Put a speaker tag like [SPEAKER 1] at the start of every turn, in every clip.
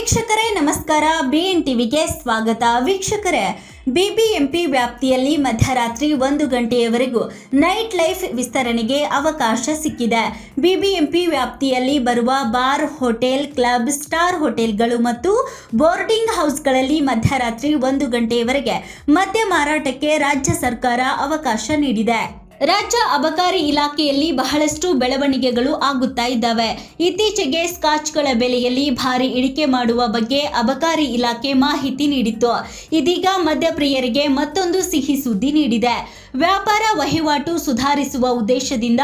[SPEAKER 1] ನಮಸ್ಕಾರ. ಬಿಎನ್ ಟಿವಿಗೆ ಸ್ವಾಗತ. ವೀಕ್ಷಕರೇ, ಬಿಬಿಎಂಪಿ ವ್ಯಾಪ್ತಿಯಲ್ಲಿ ಮಧ್ಯರಾತ್ರಿ ಒಂದು ಗಂಟೆಯವರೆಗೂ ನೈಟ್ ಲೈಫ್ ವಿಸ್ತರಣೆಗೆ ಅವಕಾಶ ಸಿಕ್ಕಿದೆ. ಬಿಬಿಎಂಪಿ ವ್ಯಾಪ್ತಿಯಲ್ಲಿ ಬರುವ ಬಾರ್ ಹೋಟೆಲ್, ಕ್ಲಬ್, ಸ್ಟಾರ್ ಹೋಟೆಲ್ಗಳು ಮತ್ತು ಬೋರ್ಡಿಂಗ್ ಹೌಸ್ಗಳಲ್ಲಿ ಮಧ್ಯರಾತ್ರಿ ಒಂದು ಗಂಟೆಯವರೆಗೆ ಮದ್ಯ ಮಾರಾಟಕ್ಕೆ ರಾಜ್ಯ ಸರ್ಕಾರ ಅವಕಾಶ ನೀಡಿದೆ. ರಾಜ್ಯ ಅಬಕಾರಿ ಇಲಾಖೆಯಲ್ಲಿ ಬಹಳಷ್ಟು ಬೆಳವಣಿಗೆಗಳು ಆಗುತ್ತಾ ಇದ್ದಾವೆ. ಇತ್ತೀಚೆಗೆ ಸ್ಕಾಚ್ಗಳ ಬೆಲೆಯಲ್ಲಿ ಭಾರಿ ಇಳಿಕೆ ಮಾಡುವ ಬಗ್ಗೆ ಅಬಕಾರಿ ಇಲಾಖೆ ಮಾಹಿತಿ ನೀಡಿತ್ತು. ಇದೀಗ ಮದ್ಯಪ್ರಿಯರಿಗೆ ಮತ್ತೊಂದು ಸಿಹಿ ಸುದ್ದಿ ನೀಡಿದೆ. ವ್ಯಾಪಾರ ವಹಿವಾಟು ಸುಧಾರಿಸುವ ಉದ್ದೇಶದಿಂದ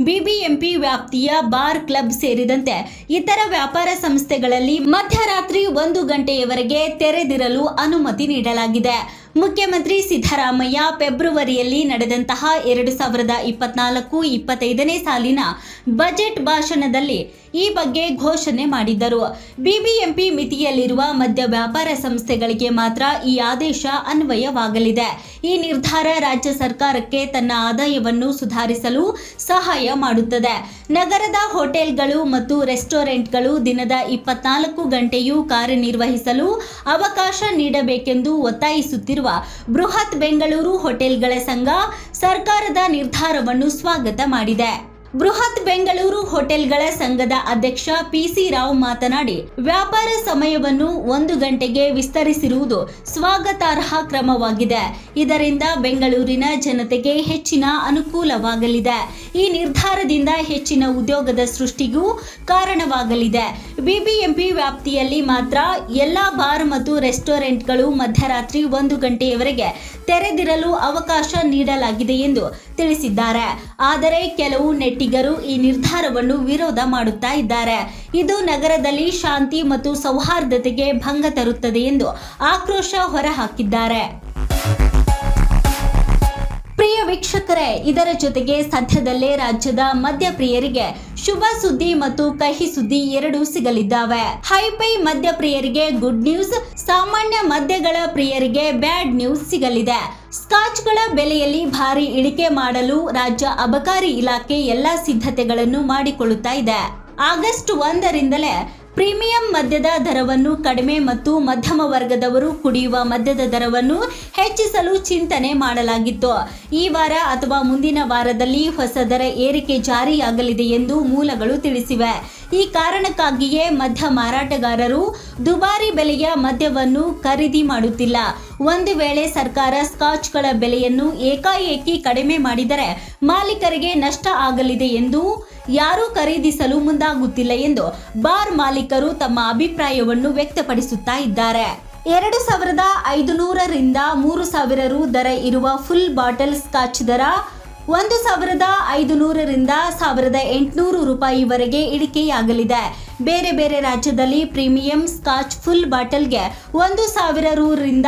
[SPEAKER 1] ಬಿಬಿಎಂಪಿ ವ್ಯಾಪ್ತಿಯ ಬಾರ್ ಕ್ಲಬ್ ಸೇರಿದಂತೆ ಇತರ ವ್ಯಾಪಾರ ಸಂಸ್ಥೆಗಳಲ್ಲಿ ಮಧ್ಯರಾತ್ರಿ ಒಂದು ಗಂಟೆಯವರೆಗೆ ತೆರೆದಿರಲು ಅನುಮತಿ ನೀಡಲಾಗಿದೆ. ಮುಖ್ಯಮಂತ್ರಿ ಸಿದ್ದರಾಮಯ್ಯ ಫೆಬ್ರವರಿಯಲ್ಲಿ ನಡೆದಂತಹ ಎರಡು ಸಾವಿರದ ಇಪ್ಪತ್ನಾಲ್ಕು ಇಪ್ಪತ್ತೈದನೇ ಸಾಲಿನ ಬಜೆಟ್ ಭಾಷಣದಲ್ಲಿ ಈ ಬಗ್ಗೆ ಘೋಷಣೆ ಮಾಡಿದ್ದರು. ಬಿಬಿಎಂಪಿ ಮಿತಿಯಲ್ಲಿರುವ ಮದ್ಯ ವ್ಯಾಪಾರ ಸಂಸ್ಥೆಗಳಿಗೆ ಮಾತ್ರ ಈ ಆದೇಶ ಅನ್ವಯವಾಗಲಿದೆ. ಈ ನಿರ್ಧಾರ ರಾಜ್ಯ ಸರ್ಕಾರಕ್ಕೆ ತನ್ನ ಆದಾಯವನ್ನು ಸುಧಾರಿಸಲು ಸಹಾಯ ಮಾಡುತ್ತದೆ. ನಗರದ ಹೋಟೆಲ್ಗಳು ಮತ್ತು ರೆಸ್ಟೋರೆಂಟ್ಗಳು ದಿನದ ಇಪ್ಪತ್ನಾಲ್ಕು ಗಂಟೆಯೂ ಕಾರ್ಯನಿರ್ವಹಿಸಲು ಅವಕಾಶ ನೀಡಬೇಕೆಂದು ಒತ್ತಾಯಿಸುತ್ತಿರುವ ಬೃಹತ್ ಬೆಂಗಳೂರು ಹೋಟೆಲ್ಗಳ ಸಂಘ ಸರ್ಕಾರದ ನಿರ್ಧಾರವನ್ನು ಸ್ವಾಗತ ಮಾಡಿದೆ. ಬೃಹತ್ ಬೆಂಗಳೂರು ಹೋಟೆಲ್ಗಳ ಸಂಘದ ಅಧ್ಯಕ್ಷ ಪಿಸಿ ರಾವ್ ಮಾತನಾಡಿ, ವ್ಯಾಪಾರ ಸಮಯವನ್ನು ಒಂದು ಗಂಟೆಗೆ ವಿಸ್ತರಿಸಿರುವುದು ಸ್ವಾಗತಾರ್ಹ ಕ್ರಮವಾಗಿದೆ. ಇದರಿಂದ ಬೆಂಗಳೂರಿನ ಜನತೆಗೆ ಹೆಚ್ಚಿನ ಅನುಕೂಲವಾಗಲಿದೆ. ಈ ನಿರ್ಧಾರದಿಂದ ಹೆಚ್ಚಿನ ಉದ್ಯೋಗದ ಸೃಷ್ಟಿಗೂ ಕಾರಣವಾಗಲಿದೆ. ಬಿಬಿಎಂಪಿ ವ್ಯಾಪ್ತಿಯಲ್ಲಿ ಮಾತ್ರ ಎಲ್ಲಾ ಬಾರ್ ಮತ್ತು ರೆಸ್ಟೋರೆಂಟ್ಗಳು ಮಧ್ಯರಾತ್ರಿ ಒಂದು ಗಂಟೆಯವರೆಗೆ ತೆರೆದಿರಲು ಅವಕಾಶ ನೀಡಲಾಗಿದೆ ಎಂದು ತಿಳಿಸಿದ್ದಾರೆ. ಆದರೆ, ಕೆಲವು ನೆಟ್ಟಿಗರು ಈ ನಿರ್ಧಾರವನ್ನು ವಿರೋಧ ಮಾಡುತ್ತಾ ಇದ್ದಾರೆ. ಇದು ನಗರದಲ್ಲಿ ಶಾಂತಿ ಮತ್ತು ಸೌಹಾರ್ದತೆಗೆ ಭಂಗ ತರುತ್ತದೆ ಎಂದು ಆಕ್ರೋಶ ಹೊರಹಾಕಿದ್ದಾರೆ. ಪ್ರಿಯ ವೀಕ್ಷಕರೇ, ಇದರ ಜೊತೆಗೆ ಸದ್ಯದಲ್ಲೇ ರಾಜ್ಯದ ಮದ್ಯಪ್ರಿಯರಿಗೆ ಶುಭ ಸುದ್ದಿ ಮತ್ತು ಕಹಿ ಸುದ್ದಿ ಎರಡೂ ಸಿಗಲಿದ್ದಾವೆ. ಹೈಪೈ ಮದ್ಯಪ್ರಿಯರಿಗೆ ಗುಡ್ ನ್ಯೂಸ್, ಸಾಮಾನ್ಯ ಮದ್ಯಗಳ ಪ್ರಿಯರಿಗೆ ಬ್ಯಾಡ್ ನ್ಯೂಸ್ ಸಿಗಲಿದೆ. ಸ್ಕಾಚ್ಗಳ ಬೆಲೆಯಲ್ಲಿ ಭಾರಿ ಇಳಿಕೆ ಮಾಡಲು ರಾಜ್ಯ ಅಬಕಾರಿ ಇಲಾಖೆ ಎಲ್ಲಾ ಸಿದ್ಧತೆಗಳನ್ನು ಮಾಡಿಕೊಳ್ಳುತ್ತಾ ಇದೆ. ಆಗಸ್ಟ್ ಒಂದರಿಂದಲೇ ಪ್ರೀಮಿಯಂ ಮದ್ಯದ ದರವನ್ನು ಕಡಿಮೆ ಮತ್ತು ಮಧ್ಯಮ ವರ್ಗದವರು ಕುಡಿಯುವ ಮದ್ಯದ ದರವನ್ನು ಹೆಚ್ಚಿಸಲು ಚಿಂತನೆ ಮಾಡಲಾಗಿತ್ತು. ಈ ವಾರ ಅಥವಾ ಮುಂದಿನ ವಾರದಲ್ಲಿ ಹೊಸ ದರ ಏರಿಕೆ ಜಾರಿಯಾಗಲಿದೆ ಎಂದು ಮೂಲಗಳು ತಿಳಿಸಿವೆ. ಈ ಕಾರಣಕ್ಕಾಗಿಯೇ ಮದ್ಯ ಮಾರಾಟಗಾರರು ದುಬಾರಿ ಬೆಲೆಯ ಮದ್ಯವನ್ನು ಖರೀದಿ ಮಾಡುತ್ತಿಲ್ಲ. ಒಂದು ವೇಳೆ ಸರ್ಕಾರ ಸ್ಕಾಚ್ಗಳ ಬೆಲೆಯನ್ನು ಏಕಾಏಕಿ ಕಡಿಮೆ ಮಾಡಿದರೆ ಮಾಲೀಕರಿಗೆ ನಷ್ಟ ಆಗಲಿದೆ ಎಂದು ಯಾರೂ ಖರೀದಿಸಲು ಮುಂದಾಗುತ್ತಿಲ್ಲ ಎಂದು ಬಾರ್ ಮಾಲೀಕರು ತಮ್ಮ ಅಭಿಪ್ರಾಯವನ್ನು ವ್ಯಕ್ತಪಡಿಸುತ್ತಾ ಇದ್ದಾರೆ. ಎರಡು ಸಾವಿರದ ಐದುನೂರರಿಂದ ಮೂರು ಸಾವಿರ ರು ದರ ಇರುವ ಫುಲ್ ಬಾಟಲ್ ಸ್ಕಾಚ್ ದರ ಒಂದು ಸಾವಿರದ ಐದು ನೂರರಿಂದ ಸಾವಿರದ ಎಂಟುನೂರು ರೂಪಾಯಿವರೆಗೆ ಇಳಿಕೆಯಾಗಲಿದೆ. ಬೇರೆ ಬೇರೆ ರಾಜ್ಯದಲ್ಲಿ ಪ್ರೀಮಿಯಂ ಸ್ಕಾಚ್ ಫುಲ್ ಬಾಟಲ್ಗೆ ಒಂದು ಸಾವಿರ ರಿಂದ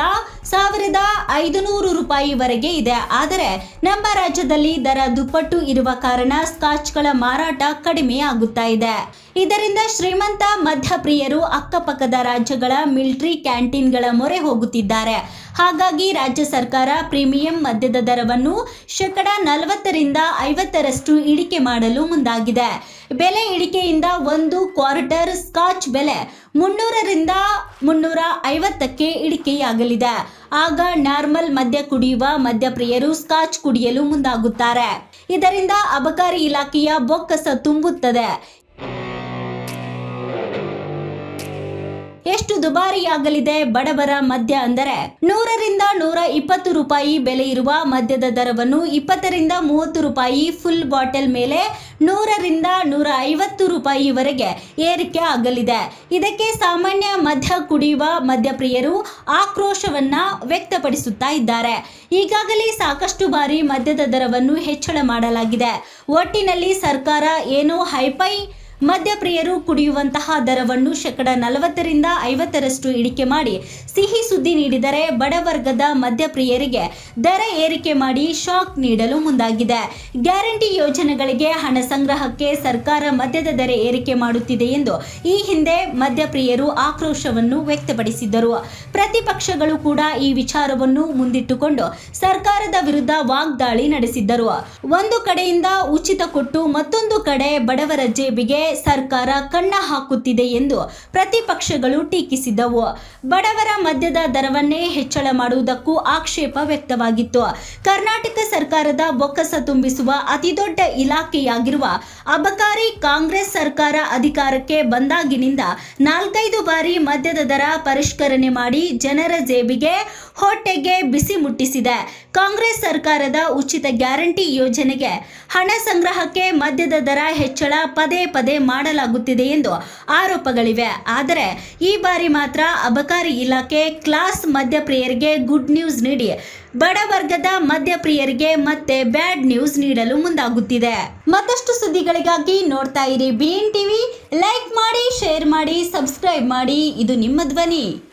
[SPEAKER 1] ಸಾವಿರದ ಐದುನೂರು ರೂಪಾಯಿವರೆಗೆ ಇದೆ. ಆದರೆ ನಮ್ಮ ರಾಜ್ಯದಲ್ಲಿ ದರ ದುಪ್ಪಟ್ಟು ಇರುವ ಕಾರಣ ಸ್ಕಾಚ್ಗಳ ಮಾರಾಟ ಕಡಿಮೆ ಆಗುತ್ತಾ ಇದೆ. ಇದರಿಂದ ಶ್ರೀಮಂತ, ಮಧ್ಯಪ್ರಿಯರು ಅಕ್ಕಪಕ್ಕದ ರಾಜ್ಯಗಳ ಮಿಲಿಟರಿ ಕ್ಯಾಂಟೀನ್ಗಳ ಮೊರೆ ಹೋಗುತ್ತಿದ್ದಾರೆ. ಹಾಗಾಗಿ ರಾಜ್ಯ ಸರ್ಕಾರ ಪ್ರೀಮಿಯಂ ಮದ್ಯದ ದರವನ್ನು ಶೇಕಡ ನಲವತ್ತರಿಂದ ಐವತ್ತರಷ್ಟು ಇಳಿಕೆ ಮಾಡಲು ಮುಂದಾಗಿದೆ. ಬೆಲೆ ಇಳಿಕೆಯಿಂದ ಒಂದು ಕ್ವಾರ್ಟರ್ ಸ್ಕಾಚ್ ಬೆಲೆ ಮುನ್ನೂರರಿಂದ ಮುನ್ನೂರ ಐವತ್ತಕ್ಕೆ ಇಳಿಕೆಯಾಗಲಿದೆ. ಆಗ ನಾರ್ಮಲ್ ಮದ್ಯ ಕುಡಿಯುವ ಮದ್ಯಪ್ರಿಯರು ಸ್ಕಾಚ್ ಕುಡಿಯಲು ಮುಂದಾಗುತ್ತಾರೆ. ಇದರಿಂದ ಅಬಕಾರಿ ಇಲಾಖೆಯ ಬೊಕ್ಕಸ ತುಂಬುತ್ತದೆ. ಎಷ್ಟು ದುಬಾರಿಯಾಗಲಿದೆ ಬಡವರ ಮದ್ಯ ಅಂದರೆ ನೂರರಿಂದ ನೂರ ಇಪ್ಪತ್ತು ರೂಪಾಯಿ ಬೆಲೆ ಇರುವ ಮದ್ಯದ ದರವನ್ನು ಇಪ್ಪತ್ತರಿಂದ ಮೂವತ್ತು ರೂಪಾಯಿ ಫುಲ್ ಬಾಟಲ್ ಮೇಲೆ ನೂರರಿಂದ ನೂರ ಐವತ್ತು ರೂಪಾಯಿವರೆಗೆ ಏರಿಕೆ ಆಗಲಿದೆ. ಇದಕ್ಕೆ ಸಾಮಾನ್ಯ ಮದ್ಯ ಕುಡಿಯುವ ಮದ್ಯಪ್ರಿಯರು ಆಕ್ರೋಶವನ್ನ ವ್ಯಕ್ತಪಡಿಸುತ್ತಾ ಇದ್ದಾರೆ. ಈಗಾಗಲೇ ಸಾಕಷ್ಟು ಬಾರಿ ಮದ್ಯದ ದರವನ್ನು ಹೆಚ್ಚಳ ಮಾಡಲಾಗಿದೆ. ಒಟ್ಟಿನಲ್ಲಿ ಸರ್ಕಾರ ಏನೋ ಹೈಪೈ ಮದ್ಯಪ್ರಿಯರು ಕುಡಿಯುವಂತಹ ದರವನ್ನು ಶೇಕಡ ನಲವತ್ತರಿಂದ ಐವತ್ತರಷ್ಟು ಇಳಿಕೆ ಮಾಡಿ ಸಿಹಿ ಸುದ್ದಿ ನೀಡಿದರೆ ಬಡವರ್ಗದ ಮದ್ಯಪ್ರಿಯರಿಗೆ ದರ ಏರಿಕೆ ಮಾಡಿ ಶಾಕ್ ನೀಡಲು ಮುಂದಾಗಿದೆ. ಗ್ಯಾರಂಟಿ ಯೋಜನೆಗಳಿಗೆ ಹಣ ಸಂಗ್ರಹಕ್ಕೆ ಸರ್ಕಾರ ಮದ್ಯದ ದರ ಏರಿಕೆ ಮಾಡುತ್ತಿದೆ ಎಂದು ಈ ಹಿಂದೆ ಮದ್ಯಪ್ರಿಯರು ಆಕ್ರೋಶವನ್ನು ವ್ಯಕ್ತಪಡಿಸಿದ್ದರು. ಪ್ರತಿಪಕ್ಷಗಳು ಕೂಡ ಈ ವಿಚಾರವನ್ನು ಮುಂದಿಟ್ಟುಕೊಂಡು ಸರ್ಕಾರದ ವಿರುದ್ಧ ವಾಗ್ದಾಳಿ ನಡೆಸಿದ್ದರು. ಒಂದು ಕಡೆಯಿಂದ ಉಚಿತ ಕೊಟ್ಟು ಮತ್ತೊಂದು ಕಡೆ ಬಡವರ ಜೇಬಿಗೆ ಸರ್ಕಾರ ಕಣ್ಣ ಹಾಕುತ್ತಿದೆ ಎಂದು ಪ್ರತಿಪಕ್ಷಗಳು ಟೀಕಿಸಿದವು. ಬಡವರ ಮದ್ಯದ ದರವನ್ನೇ ಹೆಚ್ಚಳ ಮಾಡುವುದಕ್ಕೂ ಆಕ್ಷೇಪ ವ್ಯಕ್ತವಾಗಿತ್ತು. ಕರ್ನಾಟಕ ಸರ್ಕಾರದ ಬೊಕ್ಕಸ ತುಂಬಿಸುವ ಅತಿದೊಡ್ಡ ಇಲಾಖೆಯಾಗಿರುವ ಅಬಕಾರಿ ಕಾಂಗ್ರೆಸ್ ಸರ್ಕಾರ ಅಧಿಕಾರಕ್ಕೆ ಬಂದಾಗಿನಿಂದ ನಾಲ್ಕೈದು ಬಾರಿ ಮದ್ಯದ ದರ ಪರಿಷ್ಕರಣೆ ಮಾಡಿ ಜನರ ಜೇಬಿಗೆ ಹೊಟ್ಟೆಗೆ ಬಿಸಿ ಮುಟ್ಟಿಸಿದೆ. ಕಾಂಗ್ರೆಸ್ ಸರ್ಕಾರದ ಉಚಿತ ಗ್ಯಾರಂಟಿ ಯೋಜನೆಗೆ ಹಣ ಸಂಗ್ರಹಕ್ಕೆ ಮದ್ಯದ ದರ ಹೆಚ್ಚಳ ಪದೇ ಪದೇ ಮಾಡಲಾಗುತ್ತಿದೆ ಎಂದು ಆರೋಪಗಳಿವೆ. ಆದರೆ, ಈ ಬಾರಿ ಮಾತ್ರ ಅಬಕಾರಿ ಇಲಾಖೆ ಕ್ಲಾಸ್ ಮದ್ಯಪ್ರಿಯರಿಗೆ ಗುಡ್ ನ್ಯೂಸ್ ನೀಡಿ ಬಡವರ್ಗದ ಮದ್ಯಪ್ರಿಯರಿಗೆ ಮತ್ತೆ ಬ್ಯಾಡ್ ನ್ಯೂಸ್ ನೀಡಲು ಮುಂದಾಗುತ್ತಿದೆ. ಮತ್ತಷ್ಟು ಸುದ್ದಿಗಳಿಗಾಗಿ ನೋಡ್ತಾ ಇರಿ. ಬಿ ಟಿವಿ, ಲೈಕ್ ಮಾಡಿ, ಶೇರ್ ಮಾಡಿ, ಸಬ್ಸ್ಕ್ರೈಬ್ ಮಾಡಿ. ಇದು ನಿಮ್ಮ ಧ್ವನಿ.